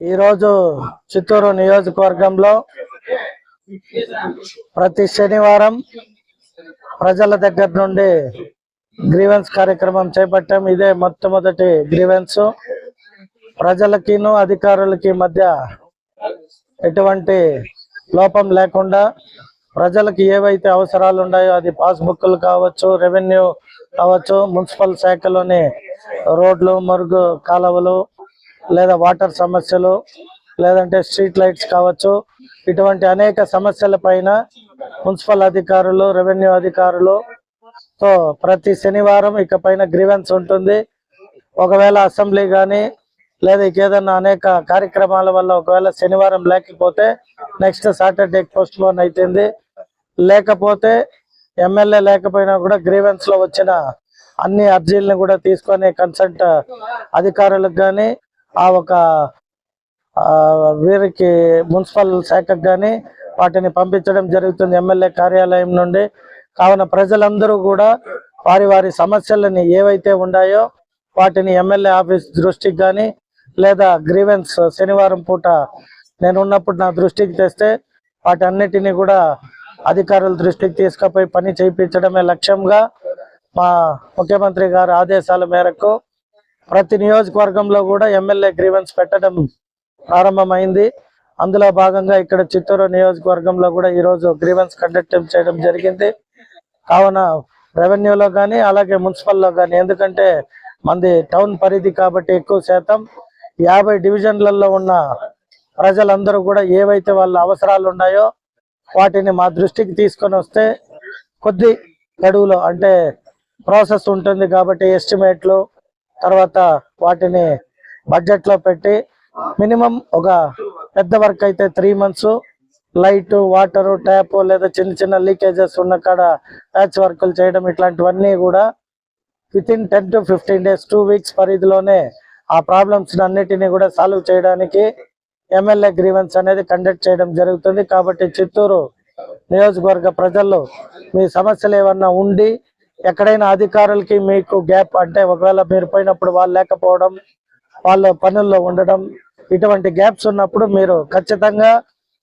ఈరోజు చిత్తూరు నియోజకవర్గంలో ప్రతి శనివారం ప్రజల దగ్గర నుండి గ్రీవెన్స్ కార్యక్రమం చేపట్టాం. ఇదే మొట్టమొదటి గ్రీవెన్స్. ప్రజలకిను అధికారులకి మధ్య ఎటువంటి లోపం లేకుండా ప్రజలకు ఏవైతే అవసరాలు ఉన్నాయో అది పాస్బుక్లు కావచ్చు రెవెన్యూ కావచ్చు మున్సిపల్ శాఖలోని రోడ్లు మరుగు కాలువలు లేదా వాటర్ సమస్యలు లేదంటే స్ట్రీట్ లైట్స్ కావచ్చు ఇటువంటి అనేక సమస్యల పైన మున్సిపల్ అధికారులు రెవెన్యూ అధికారులు తో ప్రతి శనివారం ఇక పైన గ్రీవెన్స్ ఉంటుంది. ఒకవేళ అసెంబ్లీ కానీ లేదా ఏదైనా అనేక కార్యక్రమాల వల్ల ఒకవేళ శనివారం లేకపోతే నెక్స్ట్ సాటర్డే పోస్ట్ పోన్ అవుతుంది లేకపోతే ఎమ్మెల్యే లేకపోయినా కూడా గ్రీవెన్స్లో వచ్చిన అన్ని అర్జీలను కూడా తీసుకొని కన్సల్ట్ అధికారులకు కానీ ఆ ఒక వీరికి మున్సిపల్ శాఖకు కానీ వాటిని పంపించడం జరుగుతుంది ఎమ్మెల్యే కార్యాలయం నుండి. కావున ప్రజలందరూ కూడా వారి వారి సమస్యలని ఏవైతే ఉన్నాయో వాటిని ఎమ్మెల్యే ఆఫీస్ దృష్టికి కానీ లేదా గ్రీవెన్స్ శనివారం పూట నేను ఉన్నప్పుడు నా దృష్టికి తెస్తే వాటి అన్నిటినీ కూడా అధికారుల దృష్టికి తీసుకుపోయి పని చేయించడమే లక్ష్యంగా మా ముఖ్యమంత్రి గారి ఆదేశాల మేరకు ప్రతి నియోజకవర్గంలో కూడా ఎమ్మెల్యే గ్రీవెన్స్ పెట్టడం ప్రారంభమైంది. అందులో భాగంగా ఇక్కడ చిత్తూరు నియోజకవర్గంలో కూడా ఈరోజు గ్రీవెన్స్ కండక్ట్ చేయడం జరిగింది. కావున రెవెన్యూలో కానీ అలాగే మున్సిపల్లో కానీ ఎందుకంటే మంది టౌన్ పరిధి కాబట్టి ఎక్కువ శాతం యాభై డివిజన్లలో ఉన్న ప్రజలందరూ కూడా ఏవైతే వాళ్ళ అవసరాలు ఉన్నాయో వాటిని మా దృష్టికి తీసుకొని వస్తే కొద్ది గడువులో అంటే ప్రాసెస్ ఉంటుంది కాబట్టి ఎస్టిమేట్లు తర్వాత వాటిని బడ్జెట్లో పెట్టి మినిమం ఒక పెద్ద వర్క్ అయితే three months light water tap లేదా చిన్న చిన్న లీకేజెస్ ఉన్న కాడ ప్యాచ్ వర్కులు చేయడం ఇట్లాంటివన్నీ కూడా within ten to fifteen days two weeks పరిధిలోనే ఆ ప్రాబ్లమ్స్ అన్నిటినీ కూడా సాల్వ్ చేయడానికి ఎమ్మెల్యే గ్రీవెన్స్ అనేది కండక్ట్ చేయడం జరుగుతుంది. కాబట్టి చిత్తూరు నియోజకవర్గ ప్రజల్లో మీ సమస్యలు ఏమన్నా ఉండి ఎక్కడైనా అధికారులకి మీకు గ్యాప్ అంటే ఒకవేళ మీరు పోయినప్పుడు వాళ్ళు లేకపోవడం వాళ్ళ పనుల్లో ఉండడం ఇటువంటి గ్యాప్స్ ఉన్నప్పుడు మీరు ఖచ్చితంగా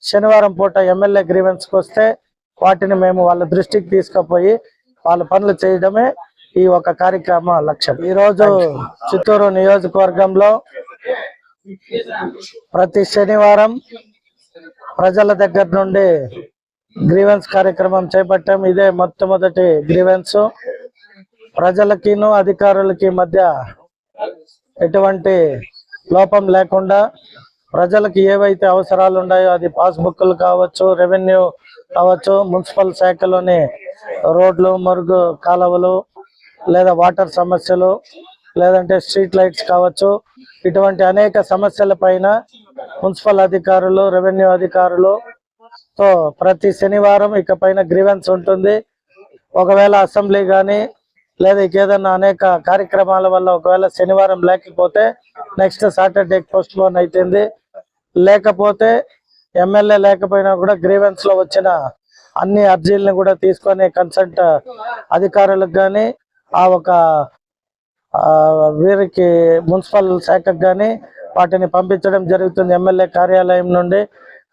శనివారం పూట ఎమ్మెల్యే గ్రీవెన్స్కి వస్తే వాటిని మేము వాళ్ళ దృష్టికి తీసుకుపోయి వాళ్ళ పనులు చేయడమే ఈ ఒక కార్యక్రమ లక్ష్యం. ఈరోజు చిత్తూరు నియోజకవర్గంలో ప్రతి శనివారం ప్రజల దగ్గర నుండి గ్రీవెన్స్ కార్యక్రమం చేపట్టాం. ఇదే మొట్టమొదటి గ్రీవెన్స్. ప్రజలకిను అధికారులకి మధ్య ఎటువంటి లోపం లేకుండా ప్రజలకు ఏవైతే అవసరాలు ఉన్నాయో అది పాస్బుక్లు కావచ్చు రెవెన్యూ కావచ్చు మున్సిపల్ శాఖలోని రోడ్లు మరుగు కాలువలు లేదా వాటర్ సమస్యలు లేదంటే స్ట్రీట్ లైట్స్ కావచ్చు. ఇటువంటి అనేక సమస్యల పైన మున్సిపల్ అధికారులు రెవెన్యూ అధికారులు సో ప్రతి శనివారం ఇక పైన గ్రీవెన్స్ ఉంటుంది. ఒకవేళ అసెంబ్లీ కానీ లేదా ఇంకేదన్నా అనేక కార్యక్రమాల వల్ల ఒకవేళ శనివారం లేకపోతే నెక్స్ట్ సాటర్డే పోస్ట్ పోన్ అవుతుంది లేకపోతే ఎమ్మెల్యే లేకపోయినా కూడా గ్రీవెన్స్లో వచ్చిన అన్ని అర్జీలను కూడా తీసుకొని కన్సల్ట్ అధికారులకు కానీ ఆ ఒక వీరికి మున్సిపల్ శాఖకు కానీ వాటిని పంపించడం జరుగుతుంది ఎమ్మెల్యే కార్యాలయం నుండి.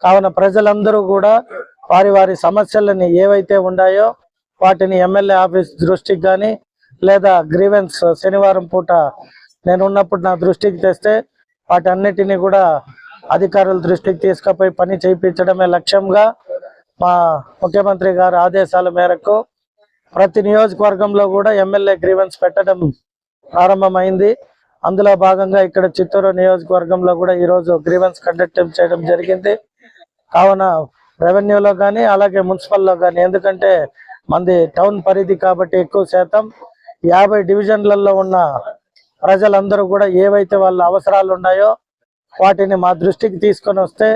కావున ప్రజలందరూ కూడా వారి వారి సమస్యలని ఏవైతే ఉన్నాయో వాటిని ఎమ్మెల్యే ఆఫీస్ దృష్టికి కానీ లేదా గ్రీవెన్స్ శనివారం పూట నేను ఉన్నప్పుడు నా దృష్టికి తెస్తే వాటన్నిటినీ కూడా అధికారుల దృష్టికి తీసుకుపోయి పని చేయించడమే లక్ష్యంగా మా ముఖ్యమంత్రి గారి ఆదేశాల మేరకు ప్రతి నియోజకవర్గంలో కూడా ఎమ్మెల్యే గ్రీవెన్స్ పెట్టడం ప్రారంభమైంది. అందులో భాగంగా ఇక్కడ చిత్తూరు నియోజకవర్గంలో కూడా ఈరోజు గ్రీవెన్స్ కండక్ట్ చేయడం జరిగింది. కావున రెవెన్యూలో కానీ అలాగే మున్సిపల్లో కానీ ఎందుకంటే మంది టౌన్ పరిధి కాబట్టి ఎక్కువ శాతం యాభై డివిజన్లలో ఉన్న ప్రజలందరూ కూడా ఏవైతే వాళ్ళ అవసరాలు ఉన్నాయో వాటిని మా దృష్టికి తీసుకొని వస్తే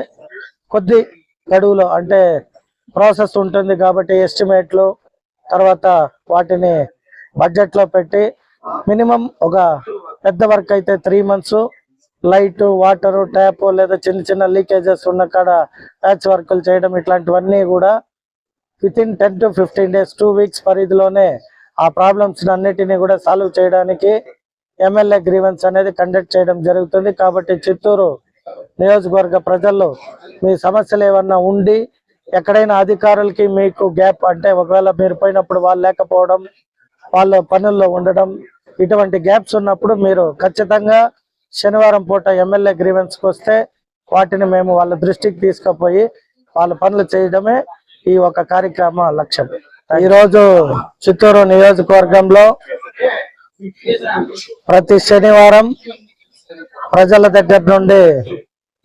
కొద్ది గడువులో అంటే ప్రాసెస్ ఉంటుంది కాబట్టి ఎస్టిమేట్లు తర్వాత వాటిని బడ్జెట్లో పెట్టి మినిమం ఒక పెద్ద వర్క్ అయితే three months light water tap లేదా చిన్న చిన్న లీకేజెస్ ఉన్న కాడ ప్యాచ్ వర్కులు చేయడం ఇట్లాంటివన్నీ కూడా within ten to fifteen days two weeks పరిధిలోనే ఆ ప్రాబ్లమ్స్ అన్నిటినీ కూడా సాల్వ్ చేయడానికి ఎమ్మెల్యే గ్రీవెన్స్ అనేది కండక్ట్ చేయడం జరుగుతుంది. కాబట్టి చిత్తూరు నియోజకవర్గ ప్రజల్లో మీ సమస్యలు ఏమన్నా ఉండి ఎక్కడైనా అధికారులకి మీకు గ్యాప్ అంటే ఒకవేళ మీరు పోయినప్పుడు వాళ్ళు లేకపోవడం వాళ్ళ పనుల్లో ఉండడం ఇటువంటి గ్యాప్స్ ఉన్నప్పుడు మీరు ఖచ్చితంగా శనివారం పూట ఎమ్మెల్యే గ్రీవెన్స్కి వస్తే వాటిని మేము వాళ్ళ దృష్టికి తీసుకుపోయి వాళ్ళ పనులు చేయడమే ఈ ఒక కార్యక్రమ లక్ష్యం. ఈరోజు చిత్తూరు నియోజకవర్గంలో ప్రతి శనివారం ప్రజల దగ్గర నుండి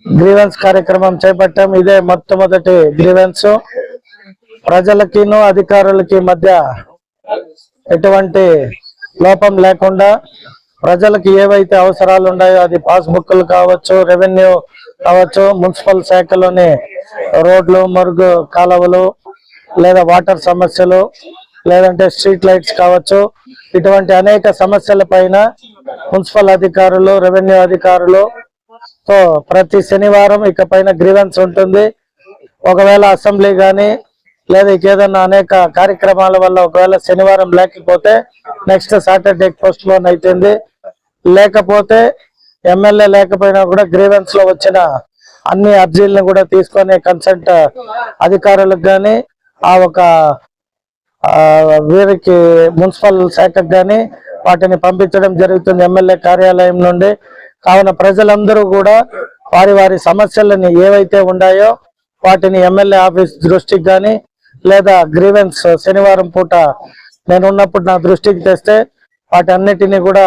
గ్రీవెన్స్ కార్యక్రమం చేపట్టాం. ఇదే మొట్టమొదటి గ్రీవెన్స్ ప్రజలకిను అధికారులకి మధ్య ఎటువంటి లోపం లేకుండా ప్రజలకు ఏవైతే అవసరాలు ఉన్నాయో అది పాస్బుక్లు కావచ్చు రెవెన్యూ కావచ్చు మున్సిపల్ శాఖలోని రోడ్లు మరుగు కాలువలు లేదా వాటర్ సమస్యలు లేదంటే స్ట్రీట్ లైట్స్ కావచ్చు. ఇటువంటి అనేక సమస్యల పైన మున్సిపల్ అధికారులు రెవెన్యూ అధికారులు తో ప్రతి శనివారం ఇక పైన గ్రీవెన్స్ ఉంటుంది. ఒకవేళ అసెంబ్లీ గాని లేదా ఇంకేదన్నా అనేక కార్యక్రమాల వల్ల ఒకవేళ శనివారం లేకపోతే నెక్స్ట్ సాటర్డే పోస్ట్ లోన్ అవుతుంది లేకపోతే ఎమ్మెల్యే లేకపోయినా కూడా గ్రీవెన్స్లో వచ్చిన అన్ని అర్జీలను కూడా తీసుకొని కన్సల్ట్ అధికారులకు కానీ ఆ ఒక వీరికి మున్సిపల్ శాఖకు కానీ వాటిని పంపించడం జరుగుతుంది ఎమ్మెల్యే కార్యాలయం నుండి. కావున ప్రజలందరూ కూడా వారి వారి సమస్యలని ఏవైతే ఉన్నాయో వాటిని ఎమ్మెల్యే ఆఫీస్ దృష్టికి కానీ లేదా గ్రీవెన్స్ శనివారం పూట నేను ఉన్నప్పుడు నా దృష్టికి తెస్తే వాటి అన్నిటినీ కూడా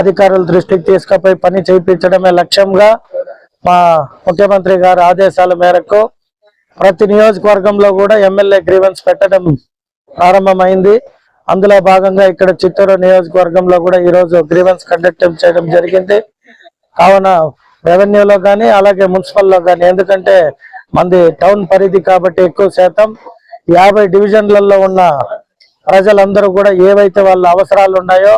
అధికారుల దృష్టికి తీసుకుపోయి పని చేయించడమే లక్ష్యంగా మా ముఖ్యమంత్రి గారి ఆదేశాల మేరకు ప్రతి నియోజకవర్గంలో కూడా ఎమ్మెల్యే గ్రీవెన్స్ పెట్టడం ప్రారంభమైంది. అందులో భాగంగా ఇక్కడ చిత్తూరు నియోజకవర్గంలో కూడా ఈ రోజు గ్రీవెన్స్ కండక్ట్ చేయడం జరిగింది. కావున రెవెన్యూలో కానీ అలాగే మున్సిపల్లో కానీ ఎందుకంటే మంది టౌన్ పరిధి కాబట్టి ఎక్కువ శాతం యాభై డివిజన్లలో ఉన్న ప్రజలందరూ కూడా ఏవైతే వాళ్ళ అవసరాలు ఉన్నాయో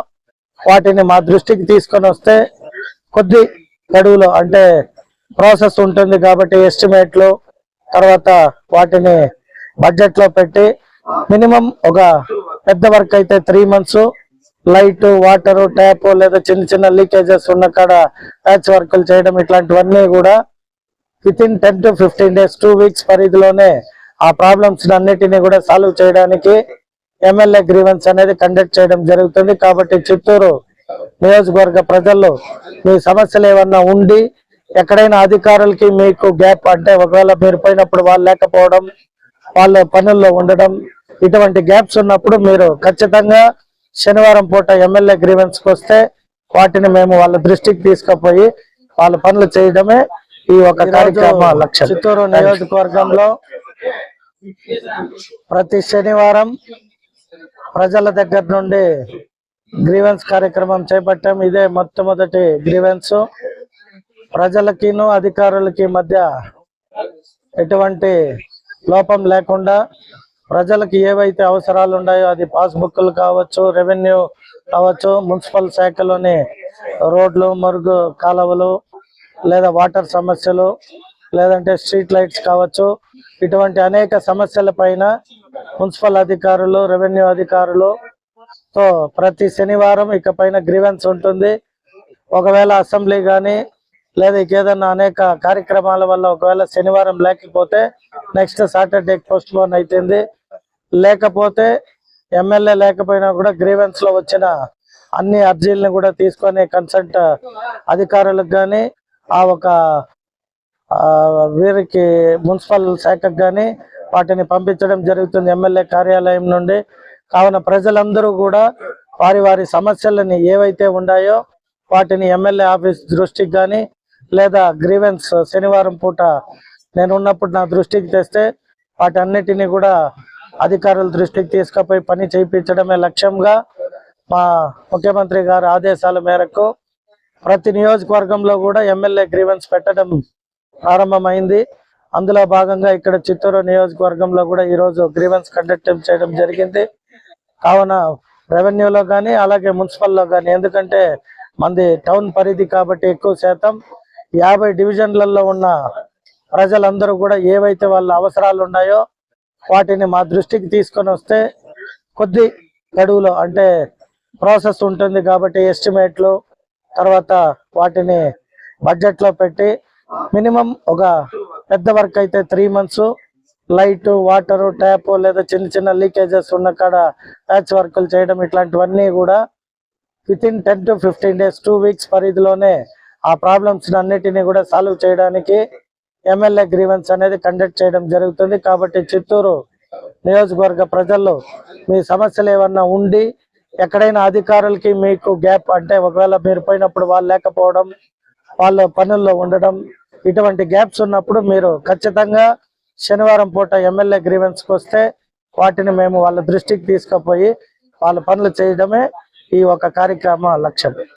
వాటిని మా దృష్టికి తీసుకొని వస్తే కొద్ది గడువులో అంటే ప్రాసెస్ ఉంటుంది కాబట్టి ఎస్టిమేట్లు తర్వాత వాటిని బడ్జెట్లో పెట్టి మినిమం ఒక పెద్ద వర్క్ అయితే three months light water tap లేదా చిన్న చిన్న లీకేజెస్ ఉన్న కాడ ప్యాచ్ వర్కులు చేయడం ఇట్లాంటివన్నీ కూడా within ten to fifteen days two weeks పరిధిలోనే ఆ ప్రాబ్లమ్స్ అన్నిటినీ కూడా సాల్వ్ చేయడానికి ఎమ్మెల్యే గ్రీవెన్స్ అనేది కండక్ట్ చేయడం జరుగుతుంది. కాబట్టి చిత్తూరు నియోజకవర్గ ప్రజల్లో మీ సమస్యలు ఏమన్నా ఉండి ఎక్కడైనా అధికారులకి మీకు గ్యాప్ అంటే ఒకవేళ మీరు పోయినప్పుడు వాళ్ళు లేకపోవడం వాళ్ళ పనుల్లో ఉండడం ఇటువంటి గ్యాప్స్ ఉన్నప్పుడు మీరు ఖచ్చితంగా శనివారం పూట ఎమ్మెల్యే గ్రీవెన్స్కి వస్తే వాటిని మేము వాళ్ళ దృష్టికి తీసుకుపోయి వాళ్ళ పనులు చేయడమే ఈ ఒక కార్యక్రమ లక్ష్యం. చిత్తూరు నియోజకవర్గంలో ప్రతి శనివారం ప్రజల దగ్గర నుండి గ్రీవెన్స్ కార్యక్రమం చేపట్టాం. ఇదే మొట్టమొదటి గ్రీవెన్స్. ప్రజలకిను అధికారులకి మధ్య ఎటువంటి లోపం లేకుండా ప్రజలకు ఏవైతే అవసరాలు ఉన్నాయో అది పాస్బుక్లు కావచ్చు రెవెన్యూ కావచ్చు మున్సిపల్ శాఖలోని రోడ్లు మరుగు కాలువలు లేదా వాటర్ సమస్యలు లేదంటే స్ట్రీట్ లైట్స్ కావచ్చు ఇటువంటి అనేక సమస్యల పైన మున్సిపల్ అధికారులు రెవెన్యూ అధికారులు తో ప్రతి శనివారం ఇక పైన గ్రీవెన్స్ ఉంటుంది. ఒకవేళ అసెంబ్లీ కానీ లేదా ఇంకేదన్నా అనేక కార్యక్రమాల వల్ల ఒకవేళ శనివారం లేకపోతే నెక్స్ట్ సాటర్డే పోస్ట్ పోన్ అవుతుంది లేకపోతే ఎమ్మెల్యే లేకపోయినా కూడా గ్రీవెన్స్లో వచ్చిన అన్ని అర్జీలను కూడా తీసుకొని కన్సల్ట్ అధికారులకు కానీ ఆ ఒక వీరికి మున్సిపల్ శాఖకు కానీ వాటిని పంపించడం జరుగుతుంది ఎమ్మెల్యే కార్యాలయం నుండి. కావున ప్రజలందరూ కూడా వారి వారి సమస్యలని ఏవైతే ఉన్నాయో వాటిని ఎమ్మెల్యే ఆఫీస్ దృష్టికి కానీ లేదా గ్రీవెన్స్ శనివారం పూట నేను ఉన్నప్పుడు నా దృష్టికి తెస్తే వాటి అన్నిటినీ కూడా అధికారుల దృష్టికి తీసుకుపోయి పని చేయించడమే లక్ష్యంగా మా ముఖ్యమంత్రి గారి ఆదేశాల మేరకు ప్రతి నియోజకవర్గంలో కూడా ఎమ్మెల్యే గ్రీవెన్స్ పెట్టడం ప్రారంభమైంది. అందులో భాగంగా ఇక్కడ చిత్తూరు నియోజకవర్గంలో కూడా ఈ రోజు గ్రీవెన్స్ కండక్ట్ చేయడం జరిగింది. కావున రెవెన్యూలో కానీ అలాగే మున్సిపల్లో కానీ ఎందుకంటే మంది టౌన్ పరిధి కాబట్టి ఎక్కువ శాతం యాభై డివిజన్లలో ఉన్న ప్రజలందరూ కూడా ఏవైతే వాళ్ళ అవసరాలు ఉన్నాయో వాటిని మా దృష్టికి తీసుకొని వస్తే కొద్ది గడువులో అంటే ప్రాసెస్ ఉంటుంది కాబట్టి ఎస్టిమేట్లు తర్వాత వాటిని బడ్జెట్లో పెట్టి మినిమం ఒక పెద్ద వర్క్ అయితే three months light water tap లేదా చిన్న చిన్న లీకేజెస్ ఉన్న కాడ ప్యాచ్ వర్కులు చేయడం ఇట్లాంటివన్నీ కూడా within ten to fifteen days two weeks పరిధిలోనే ఆ ప్రాబ్లమ్స్ అన్నిటినీ కూడా సాల్వ్ చేయడానికి ఎమ్మెల్యే గ్రీవెన్స్ అనేది కండక్ట్ చేయడం జరుగుతుంది. కాబట్టి చిత్తూరు నియోజకవర్గ ప్రజల్లో మీ సమస్యలు ఏమన్నా ఉండి ఎక్కడైనా అధికారులకి మీకు గ్యాప్ అంటే ఒకవేళ మీరు పోయినప్పుడు వాళ్ళు లేకపోవడం వాళ్ళ పనుల్లో ఉండడం ఇటువంటి గ్యాప్స్ ఉన్నప్పుడు మీరు ఖచ్చితంగా శనివారం పూట ఎమ్మెల్యే గ్రీవెన్స్కి వస్తే వాటిని మేము వాళ్ళ దృష్టికి తీసుకుపోయి వాళ్ళ పనులు చేయడమే ఈ ఒక కార్యక్రమ లక్ష్యం.